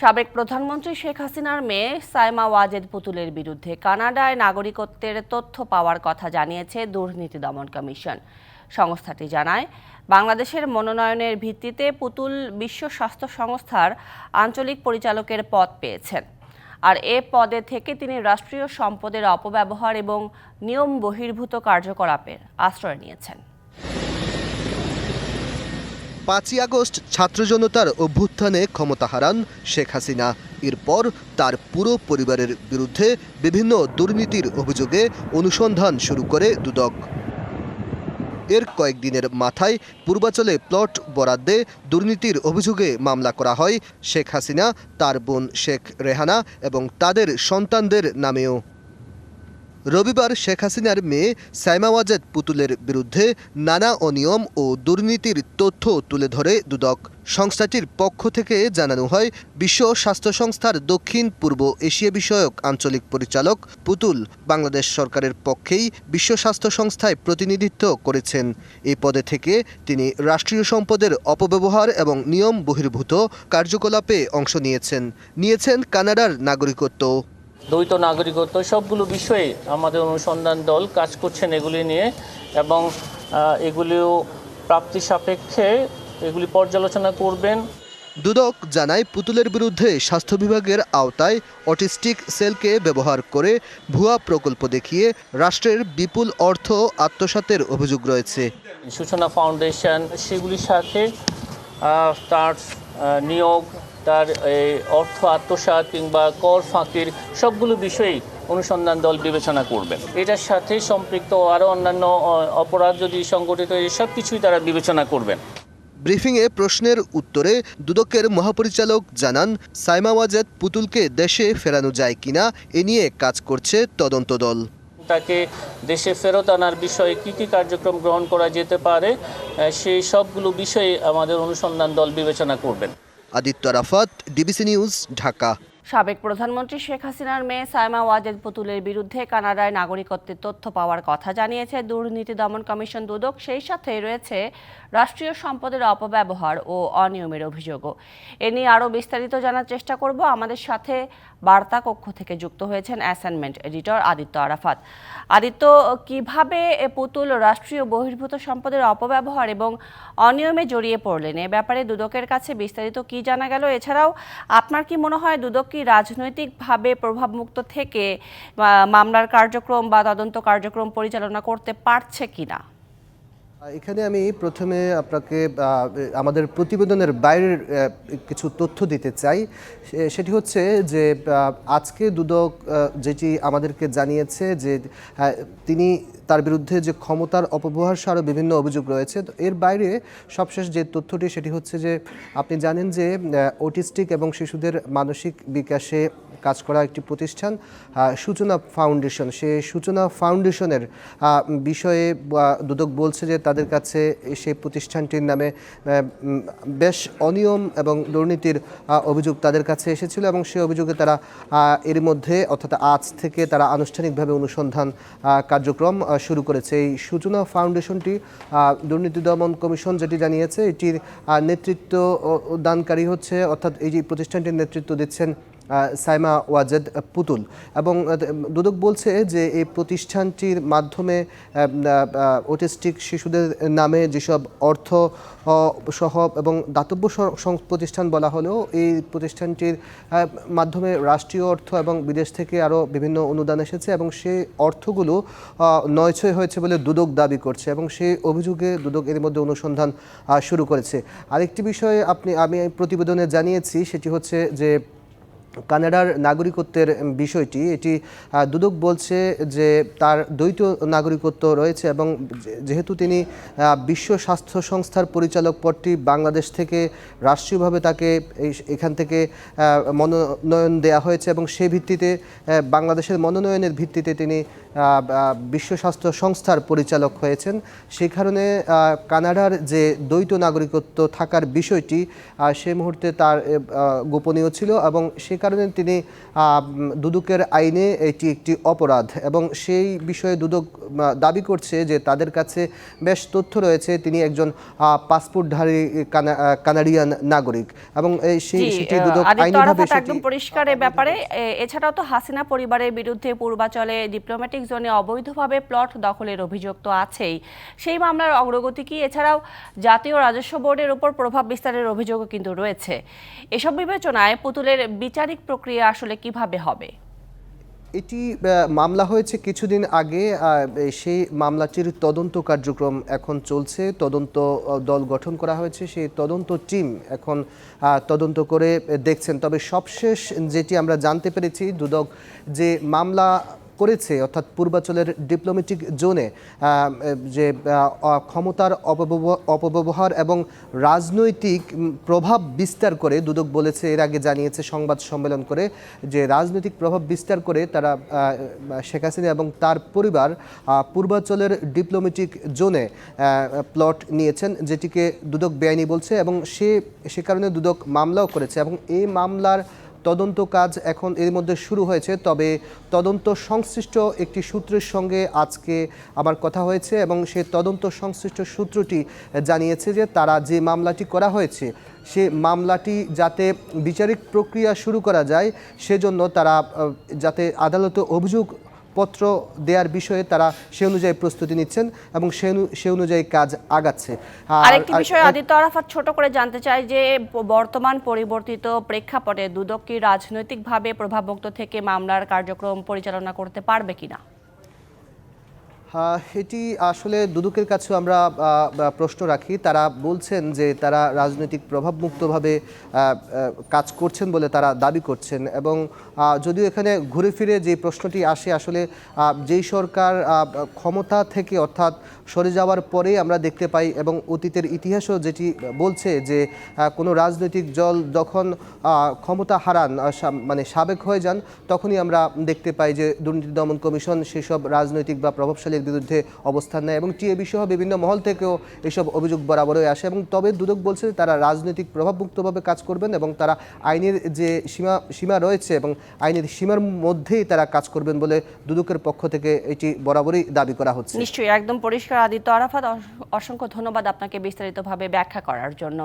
সাবেক প্রধানমন্ত্রী শেখ হাসিনার মেয়ে সাইমা ওয়াজেদ পুতুলের বিরুদ্ধে কানাডায় নাগরিকত্বের তথ্য পাওয়ার কথা জানিয়েছে দুর্নীতি দমন কমিশন। সংস্থাটি জানায়, বাংলাদেশের মনোনয়নের ভিত্তিতে পুতুল বিশ্ব স্বাস্থ্য সংস্থার আঞ্চলিক পরিচালকের পদ পেয়েছেন। আর এ পদে থেকে তিনি রাষ্ট্রীয় সম্পদের অপব্যবহার এবং নিয়ম বহির্ভূত কার্যকলাপের আশ্রয় নিয়েছেন। পাঁচই আগস্ট ছাত্র জনতার অভ্যুত্থানে ক্ষমতা হারান শেখ হাসিনা। এরপর তার পুরো পরিবারের বিরুদ্ধে বিভিন্ন দুর্নীতির অভিযোগে অনুসন্ধান শুরু করে দুদক। এর কয়েকদিনের মাথায় পূর্বাচলে প্লট বরাদ্দে দুর্নীতির অভিযোগে মামলা করা হয় শেখ হাসিনা, তার বোন শেখ রেহানা এবং তাদের সন্তানদের নামেও। রবিবার শেখ হাসিনার মেয়ে সাইমা ওয়াজেদ পুতুলের বিরুদ্ধে নানা অনিয়ম ও দুর্নীতির তথ্য তুলে ধরে দুদক। সংস্থাটির পক্ষ থেকে জানানো হয়, বিশ্ব স্বাস্থ্য সংস্থার দক্ষিণ পূর্ব এশিয়া বিষয়ক আঞ্চলিক পরিচালক পুতুল বাংলাদেশ সরকারের পক্ষেই বিশ্ব স্বাস্থ্য সংস্থায় প্রতিনিধিত্ব করেছেন। এই পদে থেকে তিনি রাষ্ট্রীয় সম্পদের অপব্যবহার এবং নিয়ম বহির্ভূত কার্যকলাপে অংশ নিয়েছেন। নিয়েছেন কানাডার নাগরিকত্ব। দ্বৈত নাগরিকত্ব সবগুলো বিষয়ে আমাদের অনুসন্ধান দল কাজ করছেন এগুলি নিয়ে এবং এগুলিও প্রাপ্তি সাপেক্ষে এগুলি পর্যালোচনা করবেন। দুদক জানায় পুতুলের বিরুদ্ধে স্বাস্থ্য বিভাগের আওতায় অটিস্টিক সেলকে ব্যবহার করে ভুয়া প্রকল্প দেখিয়ে রাষ্ট্রের বিপুল অর্থ আত্মসাতের অভিযোগ রয়েছে। সূচনা ফাউন্ডেশন সেগুলির সাথে তার নিয়োগ, তার অর্থ আত্মসাৎ কিংবা কর ফাঁকির সবগুলো বিষয়েই অনুসন্ধান দল বিবেচনা করবেন এটার সাথে সম্পৃক্ত আরও অন্যান্য অপরাধ যদি সংগঠিত হয়, সব কিছুই তারা বিবেচনা করবেন ব্রিফিংয়ে প্রশ্নের উত্তরে দুদকের মহাপরিচালক জানান, সাইমা ওয়াজেদ পুতুলকে দেশে ফেরানো যায় কিনা, এ নিয়ে কাজ করছে তদন্ত দল। তাকে দেশে ফেরত আনার বিষয়ে কী কী কার্যক্রম গ্রহণ করা যেতে পারে সেই সবগুলো বিষয়ে আমাদের অনুসন্ধান দল বিবেচনা করবেন। Aditya Rafat DBC news, Dhaka. সাবেক প্রধানমন্ত্রী শেখ হাসিনার মেয়ে সাইমা ওয়াজেদ পুতুলের বিরুদ্ধে কানাডায় নাগরিকত্বের তথ্য পাওয়ার কথা জানিয়েছে দুর্নীতি দমন কমিশন দুদক। সেই সাথে রয়েছে রাষ্ট্রীয় সম্পদের অপব্যবহার ও অনিয়মের অভিযোগও। এ নিয়ে আরও বিস্তারিত জানার চেষ্টা করব। আমাদের সাথে বার্তা কক্ষ থেকে যুক্ত হয়েছেন অ্যাসাইনমেন্ট এডিটর আদিত্য আরাফাত। আদিত্য, কীভাবে পুতুল রাষ্ট্রীয় বহির্ভূত সম্পদের অপব্যবহার এবং অনিয়মে জড়িয়ে পড়লেন? এ ব্যাপারে দুদকের কাছে বিস্তারিত কি জানা গেল? এছাড়াও আপনার কি মনে হয় দুদক কি রাজনৈতিকভাবে প্রভাবমুক্ত থেকে মামলার কার্যক্রম বা তদন্ত কার্যক্রম পরিচালনা করতে পারছে কিনা? এখানে আমি প্রথমে আপনাকে আমাদের প্রতিবেদনের বাইরের কিছু তথ্য দিতে চাই। সেটি হচ্ছে যে আজকে দুদক যেটি আমাদেরকে জানিয়েছে যে তিনি তার বিরুদ্ধে যে ক্ষমতার অপব্যবহার সহ আরও বিভিন্ন অভিযোগ রয়েছে, তো এর বাইরে সবশেষ যে তথ্যটি, সেটি হচ্ছে যে, আপনি জানেন যে অটিস্টিক এবং শিশুদের মানসিক বিকাশে কাজ করা একটি প্রতিষ্ঠান সূচনা ফাউন্ডেশন। সে সূচনা ফাউন্ডেশনের বিষয়ে দুদক বলছে যে তাদের কাছে সেই প্রতিষ্ঠানটির নামে বেশ অনিয়ম এবং দুর্নীতির অভিযোগ তাদের কাছে এসেছিল এবং সেই অভিযোগে তারা এর মধ্যে অর্থাৎ আজ থেকে তারা আনুষ্ঠানিকভাবে অনুসন্ধান কার্যক্রম শুরু করেছে। এই সূচনা ফাউন্ডেশনটি দুর্নীতি দমন কমিশন যেটি জানিয়েছে, এটির নেতৃত্ব দানকারী হচ্ছে, অর্থাৎ এই যে প্রতিষ্ঠানটির নেতৃত্ব দিচ্ছেন সাইমা ওয়াজেদ পুতুল। এবং দুদক বলছে যে এই প্রতিষ্ঠানটির মাধ্যমে অটিস্টিক শিশুদের নামে যেসব অর্থ সহ এবং দাতব্য প্রতিষ্ঠান বলা হলেও এই প্রতিষ্ঠানটির মাধ্যমে রাষ্ট্রীয় অর্থ এবং বিদেশ থেকে আরও বিভিন্ন অনুদান এসেছে এবং সেই অর্থগুলো নয়ছয় হয়েছে বলে দুদক দাবি করছে এবং সেই অভিযোগে দুদক এর মধ্যে অনুসন্ধান শুরু করেছে। আরেকটি বিষয়ে আপনি, আমি প্রতিবেদনে জানিয়েছি, সেটি হচ্ছে যে কানাডার নাগরিকত্বের বিষয়টি, এটি দুদক বলছে যে তার দ্বৈত নাগরিকত্ব রয়েছে এবং যেহেতু তিনি বিশ্ব স্বাস্থ্য সংস্থার পরিচালক পদটি বাংলাদেশ থেকে রাষ্ট্রীয়ভাবে তাকে এখান থেকে মনোনয়ন দেয়া হয়েছে এবং সেই ভিত্তিতে বাংলাদেশের মনোনয়নের ভিত্তিতে তিনি বিশ্ব স্বাস্থ্য সংস্থার পরিচালক হয়েছেন। সেই কারণে কানাডার যে দ্বৈত নাগরিকত্ব থাকার বিষয়টি সে মুহূর্তে তার গোপনীয় ছিল এবং সে কারণে তিনি দুদকের আইনে এটি একটি অপরাধ এবং সেই বিষয়ে দুদক দাবি করছে যে তাদের কাছে বেশ তথ্য রয়েছে। তিনি একজন পাসপোর্টধারী কানাডিয়ান নাগরিক এবং সেই সেটি দুদক আইনিভাবে একদম পরিষ্কার ব্যাপারে। এছাড়াও তো হাসিনা পরিবারের বিরুদ্ধে পূর্বাচলে ডিপ্লোম্যাটিক জোনে অবৈধভাবে প্লট দখলের অভিযোগ তো আছেই। সেই মামলার অগ্রগতি কি? এছাড়াও জাতীয় রাজস্ব বোর্ডের উপর প্রভাব বিস্তারের অভিযোগও কিন্তু রয়েছে। এসব বিবেচনায় পুতুলের বিচারিক প্রক্রিয়া আসলে কীভাবে হবে? এটি মামলা হয়েছে কিছুদিন আগে সেই মামলাটির তদন্ত কার্যক্রম এখন চলছে। তদন্ত দল গঠন করা হয়েছে। সেই তদন্ত টিম এখন তদন্ত করে দেখছেন। তবে সবশেষ যেটি আমরা জানতে পেরেছি, দুদক, যে মামলা করেছে, অর্থাৎ পূর্বাচলের ডিপ্লোম্যাটিক জোনে যে ক্ষমতার অপব্যব- অপব্যবহার এবং রাজনৈতিক প্রভাব বিস্তার করে, দুদক বলেছে, এর আগে জানিয়েছে সংবাদ সম্মেলন করে, যে রাজনৈতিক প্রভাব বিস্তার করে তারা শেখ হাসিনা এবং তার পরিবার পূর্বাঞ্চলের ডিপ্লোম্যাটিক জোনে প্লট নিয়েছেন, যেটিকে দুদক বেআইনি বলছে এবং সে সে কারণে দুদক মামলাও করেছে এবং এই মামলার তদন্ত কাজ এখন এর মধ্যে শুরু হয়েছে, তবে তদন্ত সংশ্লিষ্ট একটি সূত্রের সঙ্গে আজকে আমার কথা হয়েছে এবং সেই তদন্ত সংশ্লিষ্ট সূত্রটি জানিয়েছে যে তারা যে মামলাটি করা হয়েছে, সে মামলাটি যাতে বিচারিক প্রক্রিয়া শুরু করা যায়, সেজন্য তারা যাতে আদালতে অভিযোগ পত্র দেওয়ার বিষয়ে তারা সে অনুযায়ী প্রস্তুতি নিচ্ছেন এবং সে সে অনুযায়ী কাজ আগাচ্ছে। আরেকটি আর- বিষয় আদিত্য আরাফাত ছোট করে জানতে চাই যে বর্তমান পরিবর্তিত প্রেক্ষাপটে দুদক কি রাজনৈতিকভাবে প্রভাবমুক্ত থেকে মামলার কার্যক্রম পরিচালনা করতে পারবে কিনা? এটি আসলে দুদকের কাছেও আমরা প্রশ্ন রাখি। তারা বলছেন যে তারা রাজনৈতিক প্রভাবমুক্তভাবে কাজ করছেন বলে তারা দাবি করছেন এবং যদিও এখানে ঘুরে ফিরে যে প্রশ্নটি আসে, আসলে যেই সরকার ক্ষমতা থেকে অর্থাৎ সরে যাওয়ার পরে আমরা দেখতে পাই এবং অতীতের ইতিহাসও যেটি বলছে যে কোনো রাজনৈতিক দল যখন ক্ষমতা হারান মানে সাবেক হয়ে যান, তখনই আমরা দেখতে পাই যে দুর্নীতি দমন কমিশন সেসব রাজনৈতিক বা প্রভাবশালীর বিরুদ্ধে অবস্থান নেয় এবং টিএবি সহ বিভিন্ন মহল থেকেও এসব অভিযোগ বরাবরই আসে এবং তবে দুদক বলছে তারা রাজনৈতিক প্রভাবমুক্তভাবে কাজ করবেন এবং তারা আইনের যে সীমা সীমা রয়েছে এবং আইনের সীমার মধ্যেই তারা কাজ করবেন বলে দুদকের পক্ষ থেকে এটি বরাবরই দাবি করা হচ্ছে। নিশ্চয়ই, একদম পরিষ্কার। আদিত্য আরাফাত অসংখ্য ধন্যবাদ আপনাকে বিস্তারিতভাবে ব্যাখ্যা করার জন্য।